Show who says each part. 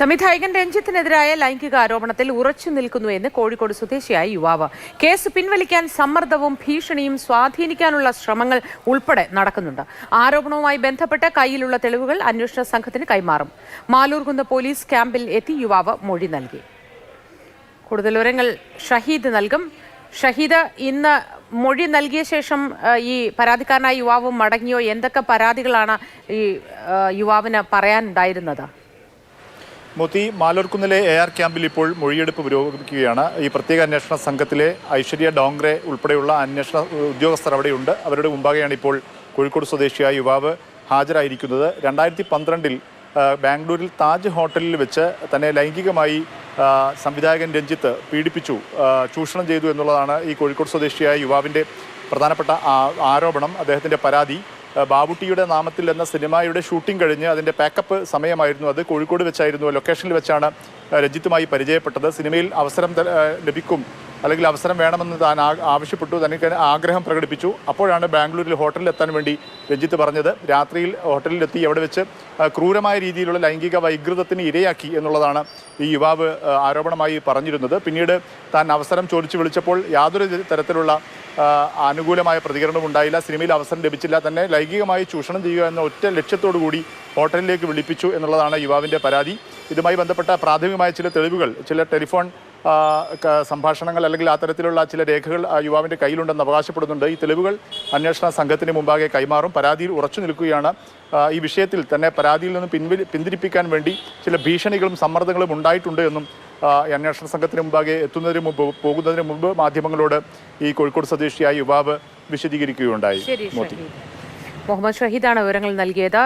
Speaker 1: സംവിധായകൻ രഞ്ജിത്തിനെതിരായ ലൈംഗിക ആരോപണത്തിൽ ഉറച്ചു നിൽക്കുന്നുവെന്ന് കോഴിക്കോട് സ്വദേശിയായ യുവാവ്. കേസ് പിൻവലിക്കാൻ സമ്മർദ്ദവും ഭീഷണിയും സ്വാധീനിക്കാനുള്ള ശ്രമങ്ങൾ ഉൾപ്പെടെ നടക്കുന്നുണ്ട്. ആരോപണവുമായി ബന്ധപ്പെട്ട് കയ്യിലുള്ള തെളിവുകൾ അന്വേഷണ സംഘത്തിന് കൈമാറും. മാലൂർകുന്ന് പോലീസ് ക്യാമ്പിൽ എത്തി യുവാവ് മൊഴി നൽകി. കൂടുതൽ വിവരങ്ങൾ ഷഹീദ് നൽകും. ഷഹീദ് ഇന്ന് മൊഴി നൽകിയ ശേഷം ഈ പരാതിക്കാരനായ യുവാവ് മടങ്ങിയോ? എന്തൊക്കെ പരാതികളാണ് ഈ യുവാവിന് പറയാനുണ്ടായിരുന്നത്?
Speaker 2: മോത്തി മാലൂർക്കുന്നിലെ എ ആർ ക്യാമ്പിൽ ഇപ്പോൾ മൊഴിയെടുപ്പ് പുരോഗമിക്കുകയാണ്. ഈ പ്രത്യേക അന്വേഷണ സംഘത്തിലെ ഐശ്വര്യ ഡോങ്ക്രെ ഉൾപ്പെടെയുള്ള അന്വേഷണ ഉദ്യോഗസ്ഥർ അവിടെയുണ്ട്. അവരുടെ മുമ്പാകെയാണ് ഇപ്പോൾ കോഴിക്കോട് സ്വദേശിയായ യുവാവ് ഹാജരായിരിക്കുന്നത്. രണ്ടായിരത്തി പന്ത്രണ്ടിൽ ബാംഗ്ലൂരിൽ താജ് ഹോട്ടലിൽ വെച്ച് തന്നെ ലൈംഗികമായി സംവിധായകൻ രഞ്ജിത്ത് പീഡിപ്പിച്ചു ചൂഷണം ചെയ്തു എന്നുള്ളതാണ് ഈ കോഴിക്കോട് സ്വദേശിയായ യുവാവിന്റെ പ്രധാനപ്പെട്ട ആരോപണം അദ്ദേഹത്തിന്റെ പരാതി. ബാബുട്ടിയുടെ നാമത്തിൽ എന്ന സിനിമയുടെ ഷൂട്ടിംഗ് കഴിഞ്ഞ് അതിന്റെ പാക്കപ്പ് സമയമായിരുന്നു അത്. കോഴിക്കോട് വെച്ചായിരുന്നു ലൊക്കേഷനിൽ വെച്ചാണ് രഞ്ജിത്തുമായി പരിചയപ്പെട്ടത്. സിനിമയിൽ അവസരം ലഭിക്കും അല്ലെങ്കിൽ അവസരം വേണമെന്ന് താൻ ആവശ്യപ്പെട്ടു തനിക്ക് ആഗ്രഹം പ്രകടിപ്പിച്ചു. അപ്പോഴാണ് ബാംഗ്ലൂരിൽ ഹോട്ടലിൽ എത്താൻ വേണ്ടി രഞ്ജിത്ത് പറഞ്ഞത്. രാത്രിയിൽ ഹോട്ടലിലെത്തി അവിടെ വെച്ച് ക്രൂരമായ രീതിയിലുള്ള ലൈംഗിക വൈകൃതത്തിന് ഇരയാക്കി എന്നുള്ളതാണ് ഈ യുവാവ് ആരോപണമായി പറഞ്ഞിരുന്നത്. പിന്നീട് താൻ അവസരം ചോദിച്ചു വിളിച്ചപ്പോൾ യാതൊരു തരത്തിലുള്ള അനുകൂലമായ പ്രതികരണവും ഉണ്ടായില്ല. സിനിമയിൽ അവസരം ലഭിച്ചില്ല. തന്നെ ലൈംഗികമായി ചൂഷണം ചെയ്യുക എന്ന ഒറ്റ ലക്ഷ്യത്തോടു കൂടി ഹോട്ടലിലേക്ക് വിളിപ്പിച്ചു എന്നുള്ളതാണ് യുവാവിന്റെ പരാതി. ഇതുമായി ബന്ധപ്പെട്ട പ്രാഥമികമായ ചില തെളിവുകൾ ചില ടെലിഫോൺ സംഭാഷണങ്ങൾ അല്ലെങ്കിൽ അത്തരത്തിലുള്ള തരത്തിലുള്ള ചില രേഖകൾ ആ യുവാവിന്റെ കയ്യിലുണ്ടെന്ന് അവകാശപ്പെടുന്നുണ്ട്. ഈ തെളിവുകൾ അന്വേഷണ സംഘത്തിന് മുമ്പാകെ കൈമാറും. പരാതിയിൽ ഉറച്ചു നിൽക്കുകയാണ്. ഈ വിഷയത്തിൽ തന്നെ പരാതിയിൽ നിന്ന് പിൻവലി പിന്തിരിപ്പിക്കാൻ വേണ്ടി ചില ഭീഷണികളും സമ്മർദ്ദങ്ങളും ഉണ്ടായിട്ടുണ്ട് എന്നും അന്വേഷണ സംഘത്തിന് മുമ്പാകെ എത്തുന്നതിന് മുമ്പ് പോകുന്നതിന് മുമ്പ് മാധ്യമങ്ങളോട് ഈ കോഴിക്കോട് സ്വദേശിയായ യുവാവ് വിശദീകരിക്കുകയുണ്ടായി.
Speaker 1: മുഹമ്മദ് ഷഹീദാണ് വിവരങ്ങൾ നൽകിയത്.